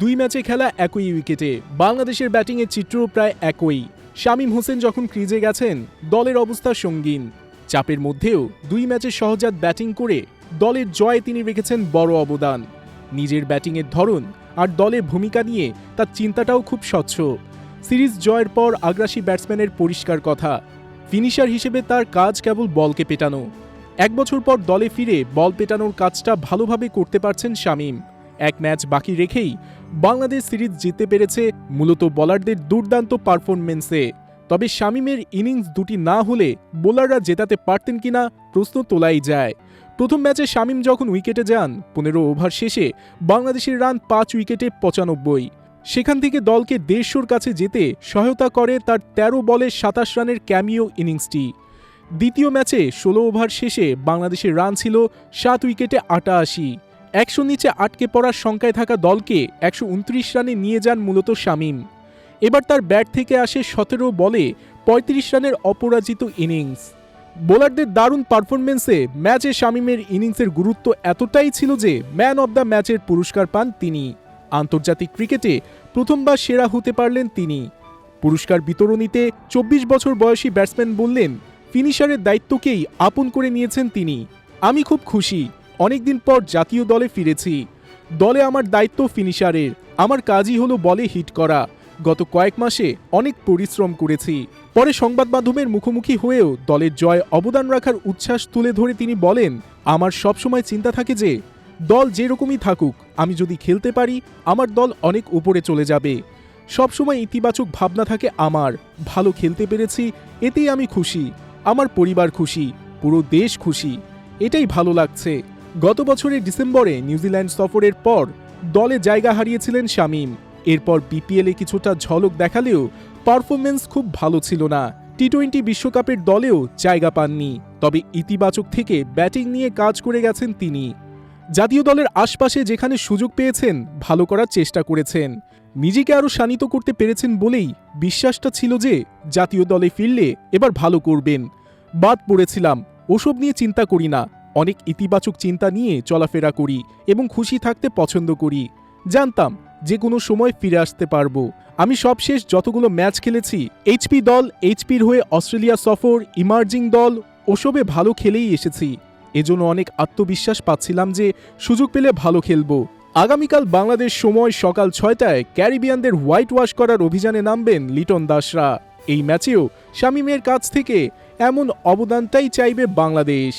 দুই ম্যাচে খেলা একই উইকেটে। বাংলাদেশের ব্যাটিংয়ের চিত্রও প্রায় একই। শামীম হোসেন যখন ক্রিজে গেছেন, দলের অবস্থা সঙ্গীন। চাপের মধ্যেও দুই ম্যাচে সহজাত ব্যাটিং করে দলের জয়ে তিনি রেখেছেন বড় অবদান। নিজের ব্যাটিংয়ের ধরন আর দলের ভূমিকা নিয়ে তার চিন্তাটাও খুব স্বচ্ছ। সিরিজ জয়ের পর আগ্রাসী ব্যাটসম্যানের পরিষ্কার কথা। ফিনিশার হিসেবে তার কাজ কেবল বলকে পেটানো। এক বছর পর দলে ফিরে বল পেটানোর কাজটা ভালোভাবে করতে পারছেন শামীম। এক ম্যাচ বাকি রেখেই বাংলাদেশ সিরিজ জিততে পেরেছে মূলত বোলারদের দুর্দান্ত পারফরমেন্সে তবে শামীমের ইনিংস দুটি না হলে বোলাররা জেতাতে পারতেন কিনা প্রশ্ন তোলাই যায়। প্রথম ম্যাচে শামীম যখন উইকেটে যান, পনেরো ওভার শেষে বাংলাদেশের রান পাঁচ উইকেটে পঁচানব্বই। সেখান থেকে দলকে দেড়শোর কাছে যেতে সহায়তা করে তার ১৩ বলে সাতাশ রানের ক্যামিও ইনিংসটি। দ্বিতীয় ম্যাচে ষোলো ওভার শেষে বাংলাদেশের রান ছিল সাত উইকেটে আটাশি। একশো নিচে আটকে পড়ার সংখ্যায় থাকা দলকে একশো উনত্রিশ রানে নিয়ে যান মূলত শামীম। এবার তার ব্যাট থেকে আসে সতেরো বলে ৩৫ রানের অপরাজিত ইনিংস। বোলারদের দারুণ পারফরমেন্সে ম্যাচে শামীমের ইনিংসের গুরুত্ব এতটাই ছিল যে ম্যান অব দ্য ম্যাচের পুরস্কার পান তিনি। আন্তর্জাতিক ক্রিকেটে প্রথমবার সেরা হতে পারলেন তিনি। পুরস্কার বিতরণীতে চব্বিশ বছর বয়সী ব্যাটসম্যান বললেন, ফিনিশারের দায়িত্বকেই আপন করে নিয়েছেন তিনি। আমি খুব খুশি। অনেকদিন পর জাতীয় দলে ফিরেছি। দলে আমার দায়িত্ব ফিনিশারের আমার কাজই হলো বলে হিট করা। গত কয়েক মাসে অনেক পরিশ্রম করেছি। পরে সংবাদ মাধ্যমের মুখোমুখি হয়েও দলের জয় অবদান রাখার উচ্ছ্বাস তুলে ধরে তিনি বলেন, আমার সবসময় চিন্তা থাকে যে, দল যেরকমই থাকুক, আমি যদি খেলতে পারি, আমার দল অনেক উপরে চলে যাবে। সবসময় ইতিবাচক ভাবনা থাকে আমার। ভালো খেলতে পেরেছি, এতেই আমি খুশি। আমার পরিবার খুশি, পুরো দেশ খুশি। এটাই ভালো লাগছে। গত বছরের ডিসেম্বরে নিউজিল্যান্ড সফরের পর দলে জায়গা হারিয়েছিলেন শামীম। এরপর বিপিএলে কিছুটা ঝলক দেখালেও পারফরমেন্স খুব ভালো ছিল না। টি টোয়েন্টি বিশ্বকাপের দলেও জায়গা পাননি। তবে ইতিবাচক থেকে ব্যাটিং নিয়ে কাজ করে গেছেন তিনি। জাতীয় দলের আশপাশে যেখানে সুযোগ পেয়েছেন, ভালো করার চেষ্টা করেছেন। নিজেকে আরও শানিত করতে পেরেছেন বলেই বিশ্বাসটা ছিল যে জাতীয় দলে ফিরলে এবার ভালো করবেন। বাদ পড়েছিলাম, ওসব নিয়ে চিন্তা করি না। অনেক ইতিবাচক চিন্তা নিয়ে চলাফেরা করি এবং খুশি থাকতে পছন্দ করি। জানতাম যে কোনো সময় ফিরে আসতে পারব। আমি সবশেষ যতগুলো ম্যাচ খেলেছি, এইচপি দল এইচপির হয়ে অস্ট্রেলিয়া সফর, ইমার্জিং দল, ওসবে ভালো খেলেই এসেছি। এজন্য অনেক আত্মবিশ্বাস পাচ্ছিলাম যে সুযোগ পেলে ভালো খেলব। আগামীকাল বাংলাদেশ সময় সকাল ছয়টায় ক্যারিবিয়ানদের হোয়াইট ওয়াশ করার অভিযানে নামবেন লিটন দাসরা। এই ম্যাচেও শামীমের কাছ থেকে এমন অবদানটাই চাইবে বাংলাদেশ।